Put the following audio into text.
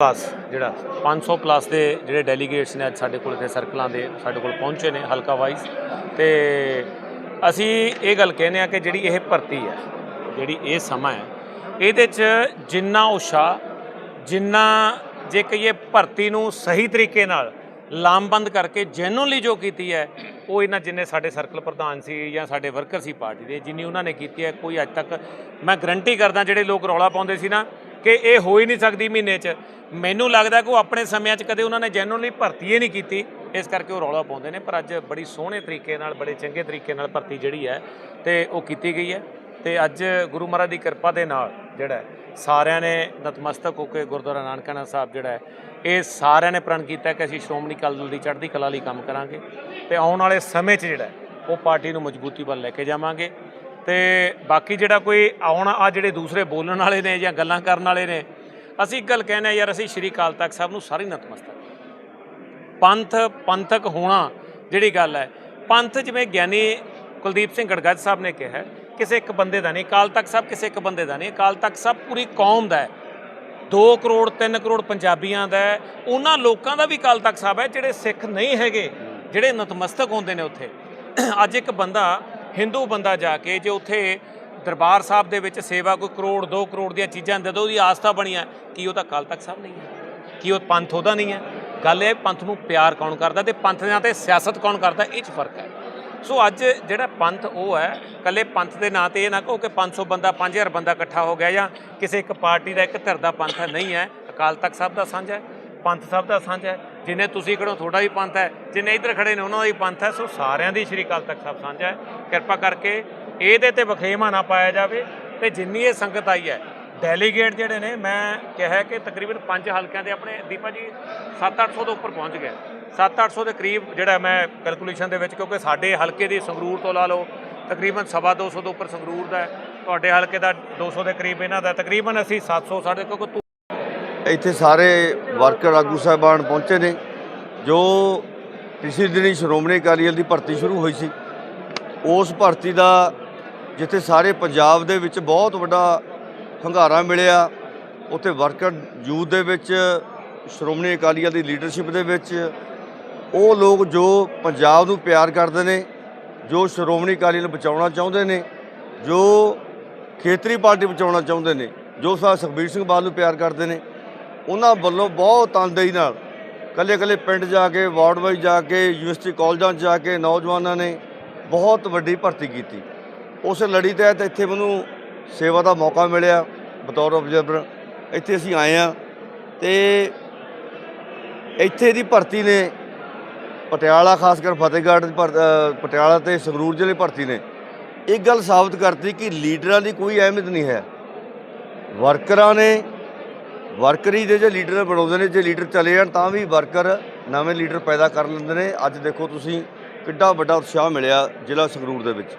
Plus ਜਿਹੜਾ 500 plus ਦੇ ਜਿਹੜੇ ਡੈਲੀਗੇਟਸ ਨੇ ਅੱਜ ਸਾਡੇ ਕੋਲ ਇੱਥੇ ਸਰਕਲਾਂ ਦੇ ਸਾਡੇ ਕੋਲ ਪਹੁੰਚੇ ਨੇ ਹਲਕਾ ਵਾਈਜ਼ ਤੇ ਅਸੀਂ ਇਹ ਗੱਲ ਕਹਿੰਦੇ ਆ ਕਿ ਜਿਹੜੀ ਇਹ ਭਰਤੀ ਹੈ, ਜਿਹੜੀ ਇਹ ਸਮਾਂ ਹੈ, ਇਹਦੇ 'ਚ ਜਿੰਨਾ ਉਸ਼ਾਹ ਜਿੰਨਾ ਜੇ ਕਹੀਏ ਭਰਤੀ ਨੂੰ ਸਹੀ ਤਰੀਕੇ ਨਾਲ ਲਾਮਬੰਦ ਕਰਕੇ ਜੈਨੂਨਲੀ ਜੋ ਕੀਤੀ ਹੈ, ਉਹ ਇਹਨਾਂ ਜਿੰਨੇ ਸਾਡੇ ਸਰਕਲ ਪ੍ਰਧਾਨ ਸੀ ਜਾਂ ਸਾਡੇ ਵਰਕਰ ਸੀ ਪਾਰਟੀ ਦੇ, ਜਿੰਨੀ ਉਹਨਾਂ ਨੇ ਕੀਤੀ ਹੈ, ਕੋਈ ਅੱਜ ਤੱਕ ਮੈਂ ਗਰੰਟੀ ਕਰਦਾ ਜਿਹੜੇ ਲੋਕ ਰੌਲਾ ਪਾਉਂਦੇ ਸੀ ਨਾ ਕਿ ਇਹ ਹੋ ਹੀ ਨਹੀਂ ਸਕਦੀ ਮਹੀਨੇ 'ਚ। ਮੈਨੂੰ ਲੱਗਦਾ ਕਿ ਉਹ ਆਪਣੇ ਸਮਿਆਂ 'ਚ ਕਦੇ ਉਹਨਾਂ ਨੇ ਜੈਨੂਅਨਲੀ ਭਰਤੀ ਹੀ ਨਹੀਂ ਕੀਤੀ। ਇਸ ਕਰਕੇ ਉਹ ਰੌਲਾ ਪਾਉਂਦੇ ਨੇ, ਪਰ ਅੱਜ ਬੜੀ ਸੋਹਣੇ ਤਰੀਕੇ ਨਾਲ, ਬੜੇ ਚੰਗੇ ਤਰੀਕੇ ਨਾਲ ਭਰਤੀ ਜਿਹੜੀ ਹੈ, ਤੇ ਉਹ ਕੀਤੀ ਗਈ ਹੈ। ਤੇ ਅੱਜ ਗੁਰੂ ਮਹਾਰਾਜ ਦੀ ਕਿਰਪਾ ਦੇ ਨਾਲ ਜਿਹੜਾ ਸਾਰਿਆਂ ਨੇ ਨਤਮਸਤਕ ਹੋ ਕੇ ਗੁਰਦੁਆਰਾ ਨਾਨਕਾਣਾ ਸਾਹਿਬ ਜਿਹੜਾ ਹੈ, ਇਹ ਸਾਰਿਆਂ ਨੇ ਪ੍ਰਣ ਕੀਤਾ ਕਿ ਅਸੀਂ ਸ਼੍ਰੋਮਣੀ ਅਕਾਲੀ ਦਲ ਦੀ ਚੜ੍ਹਦੀ ਕਲਾ ਲਈ ਕੰਮ ਕਰਾਂਗੇ। ਤੇ ਆਉਣ ਵਾਲੇ ਸਮੇਂ 'ਚ ਜਿਹੜਾ ਉਹ ਪਾਰਟੀ ਨੂੰ ਮਜ਼ਬੂਤੀ ਵੱਲ ਲੈ ਕੇ ਜਾਵਾਂਗੇ। ਤੇ ਬਾਕੀ ਜਿਹੜਾ ਕੋਈ ਆਉਣ ਆ ਜਿਹੜੇ ਦੂਸਰੇ ਬੋਲਣ ਵਾਲੇ ਨੇ ਜਾਂ ਗੱਲਾਂ ਕਰਨ ਵਾਲੇ ਨੇ, ਅਸੀਂ ਇੱਕ ਗੱਲ ਕਹਿੰਦੇ ਯਾਰ, ਅਸੀਂ ਸ਼੍ਰੀ ਅਕਾਲ ਤਖਤ ਸਾਹਿਬ ਨੂੰ ਸਾਰੇ ਨਤਮਸਤਕ ਪੰਥ, ਪੰਥਕ ਹੋਣਾ ਜਿਹੜੀ ਗੱਲ ਹੈ, ਪੰਥ ਜਿਵੇਂ ਗਿਆਨੀ ਕੁਲਦੀਪ ਸਿੰਘ ਗੜਗੱਜ ਸਾਹਿਬ ਨੇ ਕਿਹਾ, ਕਿਸੇ ਇੱਕ ਬੰਦੇ ਦਾ ਨਹੀਂ, ਅਕਾਲ ਤਖਤ ਸਾਹਿਬ ਕਿਸੇ ਇੱਕ ਬੰਦੇ ਦਾ ਨਹੀਂ, ਅਕਾਲ ਤਖਤ ਸਾਹਿਬ ਪੂਰੀ ਕੌਮ ਦਾ ਹੈ। 2 ਕਰੋੜ 3 ਕਰੋੜ ਪੰਜਾਬੀਆਂ ਦਾ ਉਹਨਾਂ ਲੋਕਾਂ ਦਾ ਵੀ ਕਾਲ ਤਖਤ ਸਾਹਿਬ ਹੈ, ਜਿਹੜੇ ਸਿੱਖ ਨਹੀਂ ਹੈਗੇ, ਜਿਹੜੇ ਨਤਮਸਤਕ ਹੁੰਦੇ ਨੇ ਉੱਥੇ। ਅੱਜ ਇੱਕ ਬੰਦਾ ਹਿੰਦੂ ਬੰਦਾ ਜਾ ਕੇ ਜੇ ਉੱਥੇ ਦਰਬਾਰ ਸਾਹਿਬ ਦੇ ਵਿੱਚ ਸੇਵਾ ਕੋਈ ਕਰੋੜ 2 ਕਰੋੜ ਦੀਆਂ ਚੀਜ਼ਾਂ ਦੇ ਦੋ, ਉਹਦੀ ਆਸਥਾ ਬਣੀ ਹੈ, ਕੀ ਉਹ ਤਾਂ ਅਕਾਲ ਤਖਤ ਸਾਹਿਬ ਨਹੀਂ ਹੈ? ਕੀ ਉਹ ਪੰਥ ਉਹਦਾ ਨਹੀਂ ਹੈ? ਗੱਲ ਇਹ ਪੰਥ ਨੂੰ ਪਿਆਰ ਕੌਣ ਕਰਦਾ ਤੇ ਪੰਥ ਨਾਲ ਤੇ ਸਿਆਸਤ ਕੌਣ ਕਰਦਾ, ਇਹ 'ਚ ਫ਼ਰਕ ਹੈ। ਸੋ ਅੱਜ ਜਿਹੜਾ ਪੰਥ ਉਹ ਹੈ ਕੱਲੇ ਪੰਥ ਦੇ ਨਾਂ ਤੇ ਇਹ ਨਾ ਕਹੋ ਕਿ 500 ਬੰਦਾ 5000 ਬੰਦਾ ਇਕੱਠਾ ਹੋ ਗਿਆ ਜਾਂ ਕਿਸੇ ਇੱਕ ਪਾਰਟੀ ਦਾ ਇੱਕ ਧਿਰ ਦਾ ਪੰਥ ਨਹੀਂ ਹੈ, ਅਕਾਲ ਤਖਤ ਸਾਹਿਬ ਦਾ ਸਾਂਝਾ ਹੈ, ਪੰਥ ਸਾਹਿਬ ਦਾ ਸਾਂਝਾ ਹੈ ਜਿੰਨੇ ਤੁਸੀਂ ਖੜੋ, ਤੁਹਾਡਾ ਵੀ ਪੰਥ ਹੈ। ਜਿੰਨੇ ਇੱਧਰ ਖੜੇ ਨੇ, ਉਹਨਾਂ ਦਾ ਵੀ ਪੰਥ ਹੈ। ਸੋ ਸਾਰਿਆਂ ਦੀ ਸ਼੍ਰੀ ਅਕਾਲ ਤਖਤ ਸਾਹਿਬ ਸਾਂਝਾ ਹੈ। ਕਿਰਪਾ ਕਰਕੇ ਇਹਦੇ ਤੇ ਵਖੇਮਾ ਨਾ ਪਾਇਆ ਜਾਵੇ ਤੇ ਜਿੰਨੀ ਇਹ ਸੰਗਤ ਆਈ ਹੈ ਡੈਲੀਗੇਟ ਜਿਹੜੇ ਨੇ, ਮੈਂ ਕਿਹਾ ਕਿ ਤਕਰੀਬਨ ਪੰਜ ਹਲਕਿਆਂ ਦੇ ਆਪਣੇ ਦੀਪਾ ਜੀ 7-800 ਦੇ ਉੱਪਰ ਪਹੁੰਚ ਗਏ। 7-800 ਦੇ ਕਰੀਬ ਜਿਹੜਾ ਮੈਂ ਕੈਲਕੂਲੇਸ਼ਨ ਦੇ ਵਿੱਚ, ਕਿਉਂਕਿ ਸਾਡੇ ਹਲਕੇ ਦੀ ਸੰਗਰੂਰ ਤੋਂ ਲਾ ਲਓ, ਤਕਰੀਬਨ ਸਵਾ 200 ਦੇ ਉੱਪਰ ਸੰਗਰੂਰ ਦਾ ਤੁਹਾਡੇ ਹਲਕੇ ਦਾ 200 ਦੇ ਕਰੀਬ ਇਹਨਾਂ ਦਾ ਤਕਰੀਬਨ ਅਸੀਂ 700 ਸਾਡੇ ਕਿਉਂਕਿ ਤੁ- ਇੱਥੇ ਸਾਰੇ ਵਰਕਰ ਆਗੂ ਸਾਹਿਬਾਨ ਪਹੁੰਚੇ ਨੇ, ਜੋ ਪਿਛਲੇ ਦਿਨੀ ਸ਼੍ਰੋਮਣੀ ਅਕਾਲੀ ਦਲ ਦੀ ਭਰਤੀ ਸ਼ੁਰੂ ਹੋਈ ਸੀ। ਉਸ ਭਰਤੀ ਦਾ ਜਿੱਥੇ ਸਾਰੇ ਪੰਜਾਬ ਦੇ ਵਿੱਚ ਬਹੁਤ ਵੱਡਾ ਹੰਗਾਰਾ ਮਿਲਿਆ, ਉੱਥੇ ਵਰਕਰ ਯੂਥ ਦੇ ਵਿੱਚ, ਸ਼੍ਰੋਮਣੀ ਅਕਾਲੀ ਦਲ ਦੀ ਲੀਡਰਸ਼ਿਪ ਦੇ ਵਿੱਚ, ਉਹ ਲੋਕ ਜੋ ਪੰਜਾਬ ਨੂੰ ਪਿਆਰ ਕਰਦੇ ਨੇ, ਜੋ ਸ਼੍ਰੋਮਣੀ ਅਕਾਲੀ ਦਲ ਬਚਾਉਣਾ ਚਾਹੁੰਦੇ ਨੇ, ਜੋ ਖੇਤਰੀ ਪਾਰਟੀ ਬਚਾਉਣਾ ਚਾਹੁੰਦੇ ਨੇ, ਜੋ ਸਾ ਸੁਖਬੀਰ ਸਿੰਘ ਬਾਦਲ ਨੂੰ ਪਿਆਰ ਕਰਦੇ ਨੇ ਉਹਨਾਂ ਵੱਲੋਂ ਬਹੁਤ ਤਨਦੇਹੀ ਨਾਲ ਕੱਲੇ ਕੱਲੇ ਪਿੰਡ ਜਾ ਕੇ, ਵਾਰਡ ਵਾਈਜ਼ ਜਾ ਕੇ, ਯੂਨੀਵਰਸਿਟੀ ਕਾਲਜਾਂ 'ਚ ਜਾ ਕੇ ਨੌਜਵਾਨਾਂ ਨੇ ਬਹੁਤ ਵੱਡੀ ਭਰਤੀ ਕੀਤੀ। ਉਸ ਲੜੀ ਤਹਿਤ ਇੱਥੇ ਮੈਨੂੰ ਸੇਵਾ ਦਾ ਮੌਕਾ ਮਿਲਿਆ, ਬਤੌਰ ਆਬਜ਼ਰਵਰ ਇੱਥੇ ਅਸੀਂ ਆਏ ਆ ਤੇ ਇੱਥੇ ਦੀ ਭਰਤੀ ਨੇ ਪਟਿਆਲਾ ਖਾਸ ਕਰ ਫਤਿਹਗੜ੍ਹ ਭਰ- ਪਟਿਆਲਾ ਤੇ ਸੰਗਰੂਰ ਜ਼ਿਲ੍ਹੇ ਭਰਤੀ ਨੇ। ਇੱਕ ਗੱਲ ਸਾਬਤ ਕਰਤੀ ਕਿ ਲੀਡਰਾਂ ਦੀ ਕੋਈ ਅਹਿਮੀਅਤ ਨਹੀਂ ਹੈ। ਵਰਕਰਾਂ ਨੇ ਵਰਕਰੀ ਦੇ ਜੇ ਲੀਡਰ ਬਣਾਉਂਦੇ ਨੇ, ਜੇ ਲੀਡਰ ਚਲੇ ਜਾਣ ਤਾਂ ਵੀ ਵਰਕਰ ਨਵੇਂ ਲੀਡਰ ਪੈਦਾ ਕਰ ਲੈਂਦੇ ਨੇ। ਅੱਜ ਦੇਖੋ ਤੁਸੀਂ ਕਿੱਡਾ ਵੱਡਾ ਉਤਸ਼ਾਹ ਮਿਲਿਆ ਜ਼ਿਲ੍ਹਾ ਸੰਗਰੂਰ ਦੇ ਵਿੱਚ।